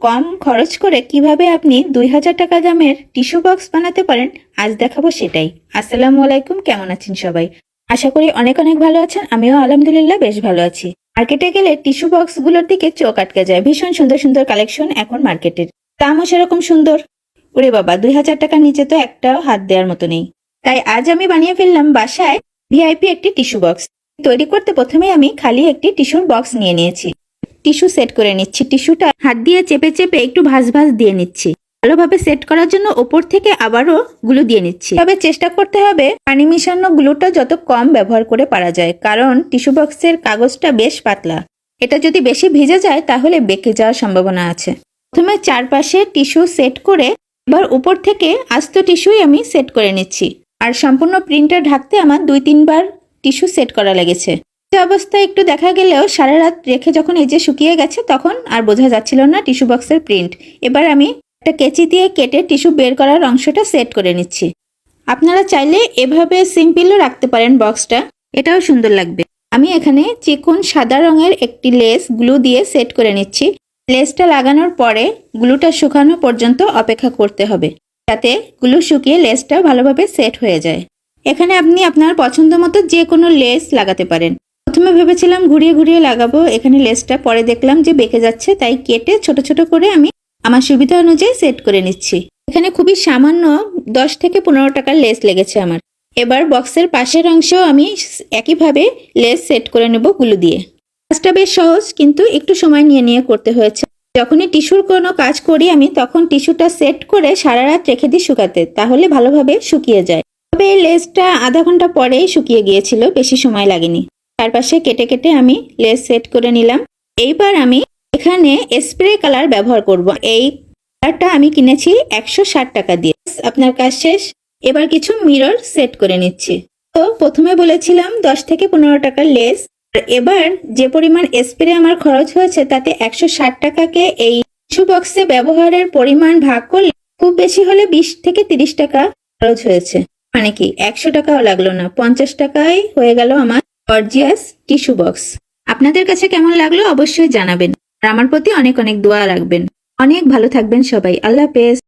কম খরচ করে কীভাবে আপনি দুই হাজার টাকা দামের টিস্যু বক্স বানাতে পারেন, আজ দেখাবো সেটাই। আসসালামু আলাইকুম, কেমন আছেন সবাই? আশা করি অনেক অনেক ভালো আছেন, আমিও আলহামদুলিল্লাহ বেশ ভালো আছি। মার্কেটে গেলে টিস্যু বক্সগুলোর দিকে চোখ আটকে যায়, ভীষণ সুন্দর সুন্দর কালেকশন এখন মার্কেটের। দামও সেরকম সুন্দর। ওরে বাবা, দুই হাজার টাকার নিচে তো একটাও হাত দেওয়ার মতো নেই। তাই আজ আমি বানিয়ে ফেললাম বাসায় ভিআইপি একটি টিস্যু বক্স। তৈরি করতে প্রথমে আমি খালি একটি টিস্যুর বক্স নিয়ে নিয়েছি। টিস্যু সেট করে নিচ্ছি। টিস্যুটা হাত দিয়ে চেপে চেপে একটু ভাঁজ ভাঁজ দিয়ে নিচ্ছি। ভালোভাবে সেট করার জন্য ওপর থেকে আবারও গুলো দিয়ে নিচ্ছি। তবে চেষ্টা করতে হবে পানি মিশানো গ্লুটা যত কম ব্যবহার করে পারা যায়, কারণ টিস্যু বক্সের কাগজটা বেশ পাতলা। এটা যদি বেশি ভিজে যায়, তাহলে বেঁকে যাওয়ার সম্ভাবনা আছে। প্রথমে চারপাশে টিস্যু সেট করে এবার উপর থেকে আস্ত টিস্যুই আমি সেট করে নিচ্ছি। আর সম্পূর্ণ প্রিন্টার ঢাকতে আমার দুই তিনবার টিস্যু সেট করা লেগেছে। অবস্থায় একটু দেখা গেলেও সারা রাত রেখে যখন এই যে শুকিয়ে গেছে, তখন আর বোঝা যাচ্ছিল না টিস্যু বক্সের প্রিন্ট। এবার আমি একটা কেচি দিয়ে কেটে টিস্যু বের করার অংশটা সেট করে নিচ্ছি। আপনারা চাইলে এভাবে সিম্পলও রাখতে পারেন বক্সটা। এটাও সুন্দর লাগবে। আমি এখানে চিকন সাদা রঙের একটি লেস গ্লু দিয়ে সেট করে নিচ্ছি। লেসটা লাগানোর পরে গ্লুটা শুকানো পর্যন্ত অপেক্ষা করতে হবে, যাতে গ্লু শুকিয়ে লেসটা ভালোভাবে সেট হয়ে যায়। এখানে আপনি আপনার পছন্দ মতো যে কোনো লেস লাগাতে পারেন। প্রথমে ভেবেছিলাম ঘুরিয়ে ঘুরিয়ে লাগাবো, এখানে লেসটা পরে দেখলাম যে বেঁকে যাচ্ছে, তাই কেটে ছোট ছোট করে আমি আমার সুবিধা অনুযায়ী সেট করে নিচ্ছি। এখানে খুবই সামান্য দশ থেকে পনেরো টাকার লেস লেগেছে আমার। এবার বক্সের পাশের অংশ আমি একইভাবে লেস সেট করে নেবগুলো দিয়ে। কাজটা বেশ সহজ, কিন্তু একটু সময় নিয়ে নিয়ে করতে হয়েছে। যখনই টিস্যুর কোনো কাজ করি, আমি তখন টিস্যুটা সেট করে সারা রাত রেখে দিই শুকাতে, তাহলে ভালোভাবে শুকিয়ে যায়। তবে এই লেসটা আধা ঘণ্টা পরেই শুকিয়ে গিয়েছিল, বেশি সময় লাগেনি। চারপাশে কেটে কেটে আমি লেস সেট করে নিলাম। এইবার আমি এখানে স্প্রে কালার ব্যবহার করব। এই কালারটা আমি কিনেছি একশো ষাট টাকা দিয়ে। আপনার কাজ শেষ। এবার কিছু মিরর সেট করে নিচ্ছি। তো প্রথমে বলেছিলাম দশ থেকে পনেরো টাকার লেস। এবার যে পরিমাণ স্প্রে আমার খরচ হয়েছে, তাতে একশো ষাট টাকাকে এই টিস্যু বক্সে ব্যবহারের পরিমাণ ভাগ করলে খুব বেশি হলে বিশ থেকে তিরিশ টাকা খরচ হয়েছে। মানে কি, একশো টাকাও লাগল না। পঞ্চাশ টাকায় হয়ে গেল আমার গর্জিয়াস টিস্যু বক্স। আপনাদের কাছে কেমন লাগল অবশ্যই জানাবেন। আর আমার প্রতি অনেক অনেক দোয়া রাখবেন। অনেক ভালো থাকবেন সবাই। আল্লাহ হাফেজ।